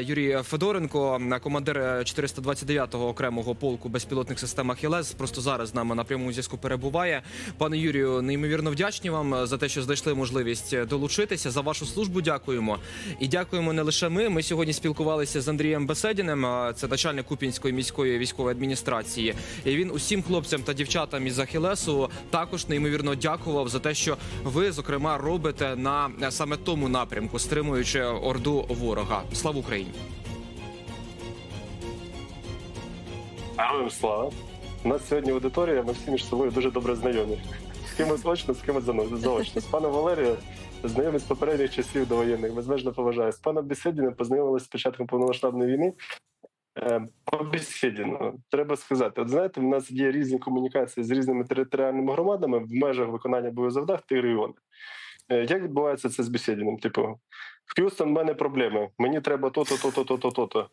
Юрій Федоренко, командир 429-го окремого полку безпілотних систем «Ахілес», просто зараз з нами на прямому зв'язку перебуває. Пане Юрію, неймовірно вдячні вам за те, що знайшли можливість долучитися. За вашу службу дякуємо. І дякуємо не лише ми. Ми сьогодні спілкувалися з Андрієм Беседіним, це начальник Купінської міської військової адміністрації. І він усім хлопцям та дівчатам із Ахілесу також неймовірно дякував за те, що ви, зокрема, робите на саме тому напрямку, стримуючи орду ворога. Слава Україні! Героям слава. У нас сьогодні аудиторія, ми всі між собою дуже добре знайомі. З кимось очно, з кимось заочно. З паном Валерієм знайомі з попередніх часів довоєнних, безмежно поважаю. З паном Бесідіним познайомилися з початком повномасштабної війни. Е, По Бесідіну, треба сказати, от знаєте, в нас є різні комунікації з різними територіальними громадами в межах виконання бойових завдань в ті регіони. Е, Як відбувається це з Бесідіним? Типу, Х'юстон в мене проблеми. Мені треба то-то, то-то, то-то, то-то.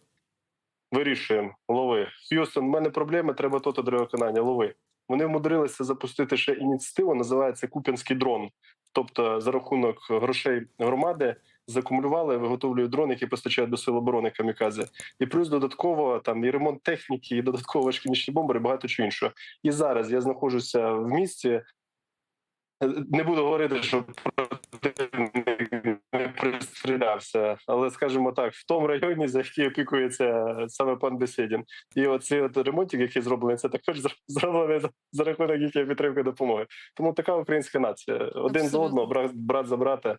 Вирішуємо, лови. Х'юстон, в мене проблеми, треба то-то для виконання, лови. Вони вмудрилися запустити ще ініціативу, називається Куп'янський дрон. Тобто, за рахунок грошей громади закумулювали, виготовлюють дрон, який постачають до сил оборони камікадзе. І плюс додатково там і ремонт техніки, і додатково важкінічні бомбери, і багато чого іншого. І зараз я знаходжуся в місті. Е, Не буду говорити, що не пристрілявся, але скажімо так, в тому районі, за який опікується саме пан Бесідін. І оці от ремонтик, який зроблений, це також зр- зроблений за, рахунок їхньої підтримки допомоги. Тому така українська нація. Один за одного, брат, брат за брата,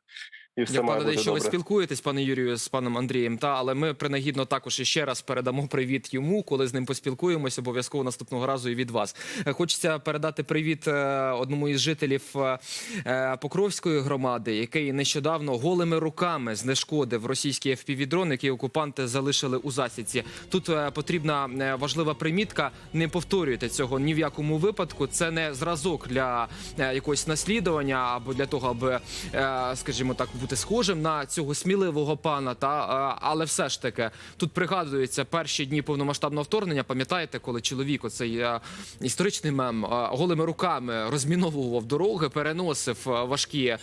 і все Я впевнений, що ви спілкуєтесь, пане Юрію, з паном Андрієм. Та але ми принагідно також іще раз передамо привіт йому, коли з ним поспілкуємося. Обов'язково наступного разу і від вас. Е, Хочеться передати привіт е, одному із жителів е, Покровської громади, який нещодавно голими руками знешкодив російський FPV-дрон, який окупанти залишили у засідці. Тут потрібна важлива примітка: не повторюйте цього ні в якому випадку. Це не зразок для якогось наслідування або для того, аби, скажімо так, бути схожим на цього сміливого пана. Та е, але все ж таки тут пригадується перші дні повномасштабного вторгнення. Пам'ятаєте, коли чоловік, оцей е, історичний мем, е, голими руками розміновував дороги, переносив важкі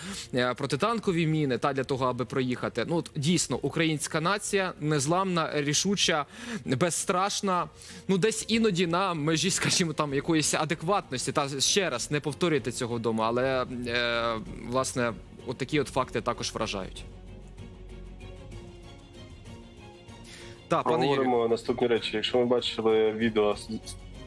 протитанкові міни та для того, аби проїхати. Ну от, дійсно, українська нація незламна, рішуча, безстрашна. Ну десь іноді на межі, скажімо, там якоїсь адекватності. Та ще раз не повторюйте цього вдома, але е, власне, от такі от факти також вражають. Так, пане Юрію. Проговоримо наступні речі. Якщо ми бачили відео,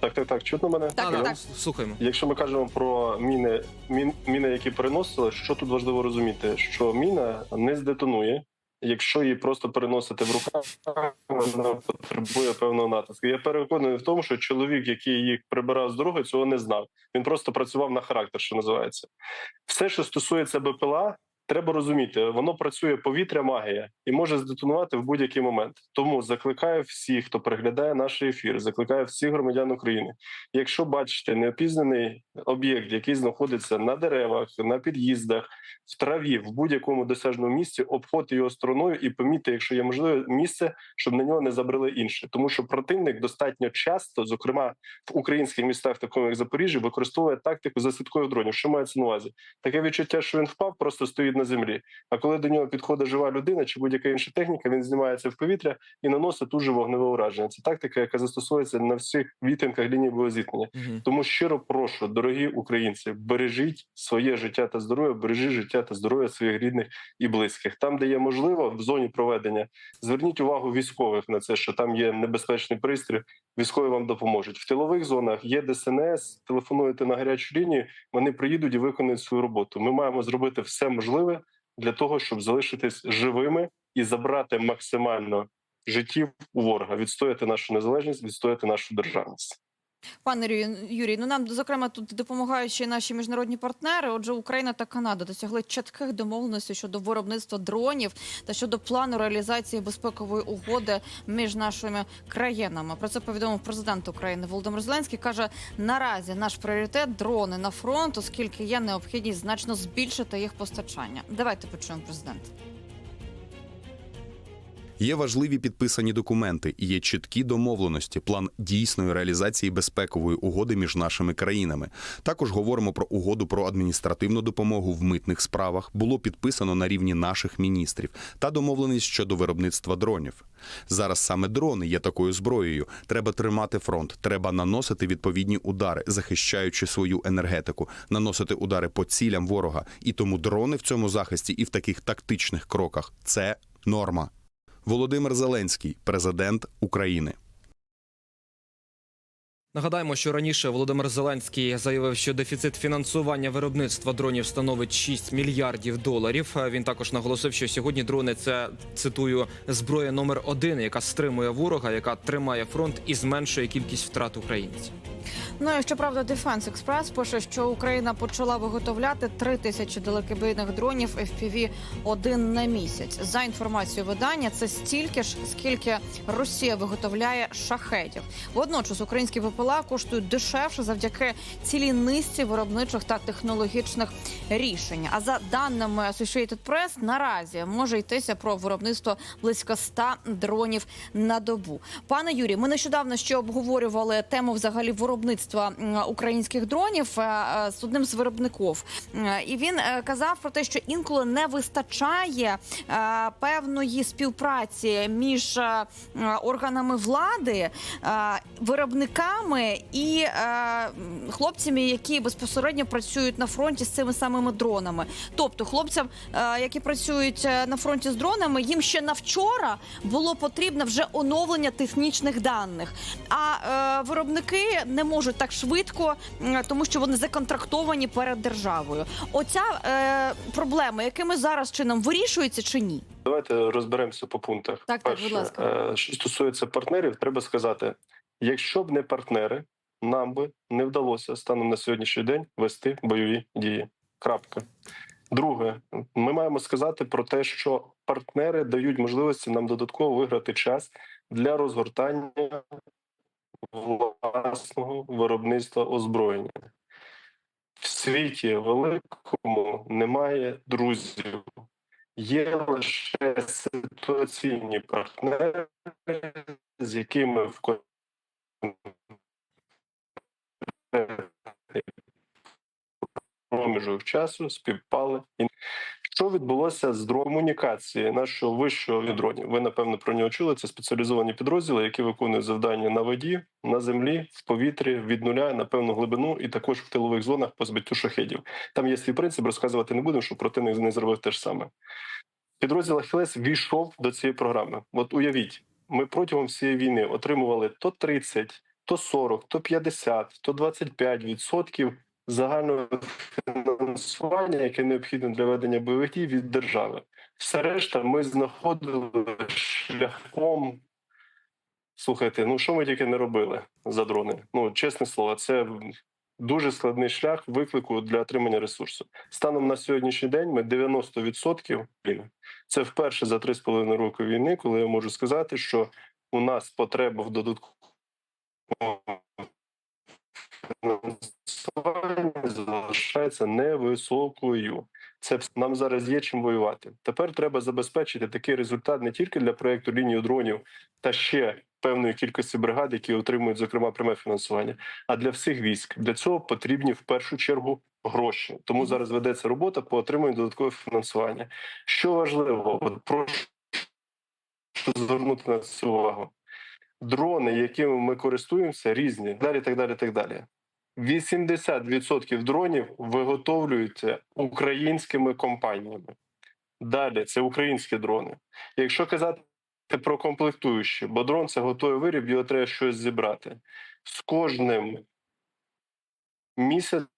так, так, так, чутно мене? Так, так, так. Слухаємо. Якщо ми кажемо про міни, мін, міни, які переносили, що тут важливо розуміти, що міна не здетонує. Якщо її просто переносити в руках, вона потребує певного натиску. Я переконаний в тому, що чоловік, який їх прибирав з дороги, цього не знав. Він просто працював на характер, що називається. Все, що стосується БПЛА, треба розуміти, воно працює повітря, магія і може здетонувати в будь-який момент. Тому закликаю всіх, хто переглядає наш ефір, закликаю всіх громадян України. Якщо бачите неопізнаний об'єкт, який знаходиться на деревах, на під'їздах, в траві, в будь-якому досяжному місці, обходьте його стороною і помітьте, якщо є можливе місце, щоб на нього не забрали інше. Тому що противник достатньо часто, зокрема в українських містах, такому як Запоріжжя, використовує тактику за слідкою дронів. Що мається на увазі? Таке відчуття, що він впав, просто стоїть на землі. А коли до нього підходить жива людина чи будь-яка інша техніка, він знімається в повітря і наносить тут же вогневе ураження. Це тактика, яка застосовується на всіх відтинках лінії боєзіткнення. Мгм. Тому щиро прошу, дорогі українці, бережіть своє життя та здоров'я, бережіть життя та здоров'я своїх рідних і близьких. Там, де є можливо, в зоні проведення, зверніть увагу військових на це, що там є небезпечний пристрій. Військові вам допоможуть. В тилових зонах є ДСНС, телефонуєте на гарячу лінію. Вони приїдуть і виконують свою роботу. Ми маємо зробити все можливе для того, щоб залишитись живими і забрати максимально життів у ворога, відстояти нашу незалежність, відстояти нашу державність. Пане Юрій, ну нам зокрема тут допомагають ще наші міжнародні партнери. Отже, Україна та Канада досягли чітких домовленостей щодо виробництва дронів та щодо плану реалізації безпекової угоди між нашими країнами. Про це повідомив президент України Володимир Зеленський. каже: наразі наш пріоритет дрони на фронт, оскільки є необхідність значно збільшити їх постачання. Давайте почуємо президента. Є важливі підписані документи є чіткі домовленості, план дійсної реалізації безпекової угоди між нашими країнами. Також говоримо про угоду про адміністративну допомогу в митних справах. Було підписано на рівні наших міністрів та домовленість щодо виробництва дронів. Зараз саме дрони є такою зброєю. Треба тримати фронт, треба наносити відповідні удари, захищаючи свою енергетику, наносити удари по цілям ворога. І тому дрони в цьому захисті і в таких тактичних кроках це норма. Володимир Зеленський, президент України. Нагадаємо, що раніше Володимир Зеленський заявив, що дефіцит фінансування виробництва дронів становить 6 мільярдів доларів. Він також наголосив, що сьогодні дрони це цитую зброя номер один, яка стримує ворога, яка тримає фронт і зменшує кількість втрат українців. Ну і щоправда, Defense Express пише, що Україна почала виготовляти три тисячі далекобійних дронів FPV один на місяць. За інформацією видання, це стільки ж, скільки Росія виготовляє шахетів. Водночас українські ВПЛА коштують дешевше завдяки цілій низці виробничих та технологічних рішень. А за даними Associated Press, наразі може йтися про виробництво близько 100 дронів на добу. Пане Юрій, ми нещодавно ще обговорювали тему взагалі виробництва українських дронів е, е, з одним з виробників. Е, І він казав про те, що інколи не вистачає певної співпраці між органами влади, е, виробниками і е, хлопцями, які безпосередньо працюють на фронті з цими самими дронами. Тобто, хлопцям, е, які працюють е, на фронті з дронами, їм ще на вчора було потрібно вже оновлення технічних даних. А е, виробники не можуть так швидко, м, тому що вони законтрактовані перед державою. Оця е, проблема, якими зараз чином вирішується чи ні? Давайте розберемося по пунктах. Так, так, будь ласка. е, що стосується партнерів, треба сказати: якщо б не партнери, нам би не вдалося станом на сьогоднішній день вести бойові дії. Крапка. Друге, ми маємо сказати про те, що партнери дають можливості нам додатково виграти час для розгортання власного виробництва озброєння. В світі великому немає друзів. Є лише ситуаційні партнери, з якими в проміжок часу співпали. Що відбулося з комунікації нашого вищого від дронів? Ви напевно про нього чули. Це спеціалізовані підрозділи, які виконують завдання на воді, на землі, в повітрі від нуля на певну глибину, і також в тилових зонах по збиттю шахедів. Там є свій принцип, розказувати не будемо, щоб противник не зробив те ж саме. Підрозділ Ахілес війшов до цієї програми. От уявіть, ми протягом всієї війни отримували то 30, то 40, то 50, то 25 відсотків загального фінансування, яке необхідне для ведення бойових дій від держави. Все решта ми знаходили шляхом. Слухайте, ну що ми тільки не робили за дрони? Ну чесне слово, це дуже складний шлях виклику для отримання ресурсу. Станом на сьогоднішній день ми 90% Це вперше за 3,5 роки війни, коли я можу сказати, що у нас потреба в додатковому залишається невисокою. Це нам зараз є чим воювати. Тепер треба забезпечити такий результат не тільки для проекту лінії дронів та ще певної кількості бригад, які отримують зокрема пряме фінансування, а для всіх військ. Для цього потрібні в першу чергу гроші. Тому зараз ведеться робота по отриманню додаткового фінансування. Що важливо, от прошу звернути на це увагу. Дрони, якими ми користуємося, різні, далі, так далі, так далі. 80% дронів виготовлюються українськими компаніями. Далі це українські дрони. Якщо казати про комплектуючі, бо дрон це готовий виріб, його треба щось зібрати. З кожним місяцем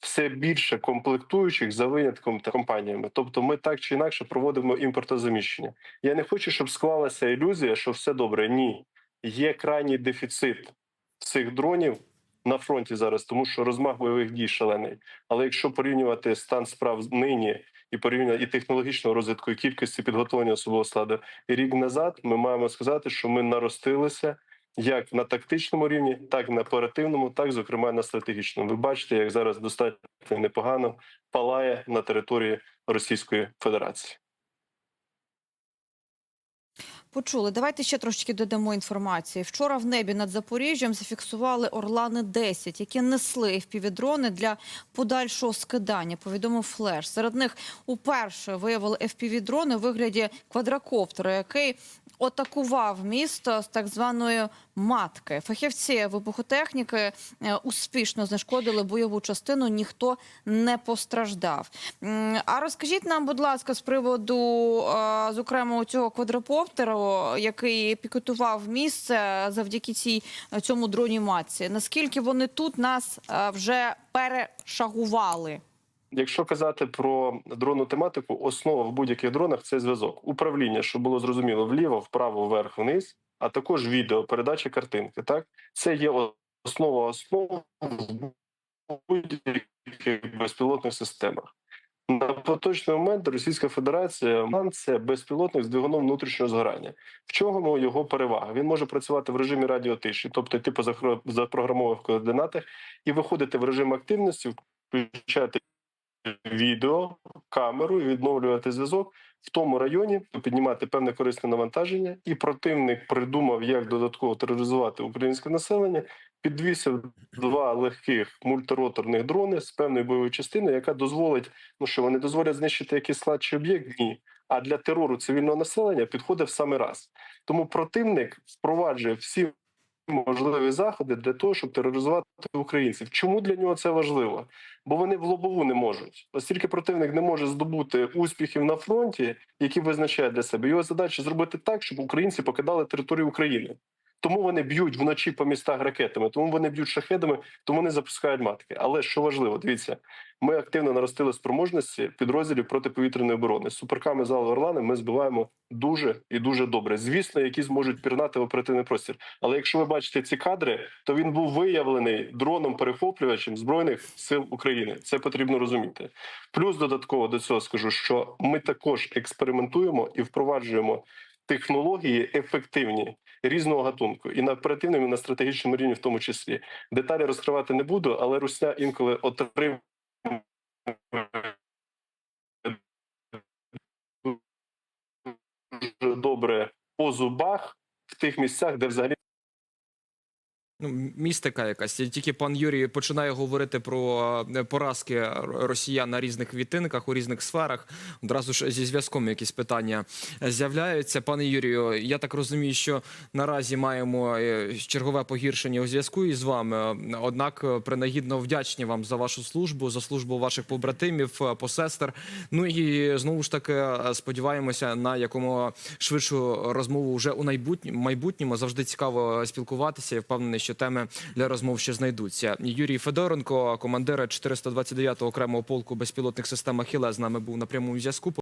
все більше комплектуючих за винятком та компаніями. Тобто, ми так чи інакше проводимо імпортозаміщення. Я не хочу, щоб склалася ілюзія, що все добре. Ні, є крайній дефіцит цих дронів на фронті зараз, тому що розмах бойових дій шалений. Але якщо порівнювати стан справ нині і порівняно і технологічного розвитку, і кількості підготовлення особового складу і рік назад, ми маємо сказати, що ми наростилися. Як на тактичному рівні, так і на оперативному, так зокрема на стратегічному. Ви бачите, як зараз достатньо непогано палає на території Російської Федерації. Почули. Давайте ще трошечки додамо інформації. Вчора в небі над Запоріжжям зафіксували Орлани 10 які несли FPV-дрони для подальшого скидання. Повідомив флеш. Серед них уперше виявили FPV-дрони у вигляді квадрокоптера, який атакував місто з так званої матки. Фахівці вибухотехніки е, успішно знешкодили бойову частину. Ніхто не постраждав. А розкажіть нам, будь ласка, з приводу, е, зокрема, цього квадрокоптера, який пікетував місце завдяки цій е, цьому дроні матці. Наскільки вони тут нас вже перешагували? Якщо казати про дронну тематику, основа в будь-яких дронах це зв'язок. Управління, щоб було зрозуміло, вліво, вправо, вверх, вниз, а також відео, передача картинки. Так, це є основа основ в будь-яких безпілотних системах. На поточний момент Російська Федерація МАН це безпілотник з двигуном внутрішнього згорання. В чому його перевага? Він може працювати в режимі радіотиші, тобто йти по запрограмованих координатах і виходити в режим активності, включати відео, камеру і відновлювати зв'язок в тому районі, піднімати певне корисне навантаження, і противник придумав, як додатково тероризувати українське населення. Підвісив два легких мультироторних дрони з певною бойовою частиною, яка дозволить, ну що вони дозволять знищити якийсь чи об'єкт? Ні. А для терору цивільного населення підходить в саме раз. Тому противник впроваджує всі можливі заходи для того, щоб тероризувати українців. Чому для нього це важливо? Бо вони в лобову не можуть. Оскільки противник не може здобути успіхів на фронті, які визначає для себе його задача зробити так, щоб українці покидали територію України. Тому вони б'ють вночі по містах ракетами, тому вони б'ють шахедами, тому вони запускають матки. Але що важливо, дивіться, ми активно наростили спроможності підрозділів протиповітряної оборони. З суперками залу Орлани ми збиваємо дуже і дуже добре. Звісно, які зможуть пірнати в оперативний простір. Але якщо ви бачите ці кадри, то він був виявлений дроном перехоплювачем збройних сил України. Це потрібно розуміти. Плюс додатково до цього скажу, що ми також експериментуємо і впроваджуємо технології ефективні різного гатунку, і на оперативному, і на стратегічному рівні, в тому числі. Деталі розкривати не буду, але русня інколи отримує дуже добре по зубах в тих місцях, де взагалі Ну, містика якась. Тільки пан Юрій починає говорити про е, поразки росіян на різних відтинках у різних сферах. Одразу ж зі зв'язком якісь питання з'являються. Пане Юрію, я так розумію, що наразі маємо е, чергове погіршення у зв'язку із вами. Однак е, принагідно вдячні вам за вашу службу, за службу ваших побратимів, посестер. Ну і знову ж таки сподіваємося на якомога швидшу розмову вже у майбутньому. Завжди цікаво спілкуватися. Я впевнений, що теми для розмов ще знайдуться. Юрій Федоренко, командира 429-го окремого полку безпілотних систем «Ахіле», з нами був на прямому зв'язку.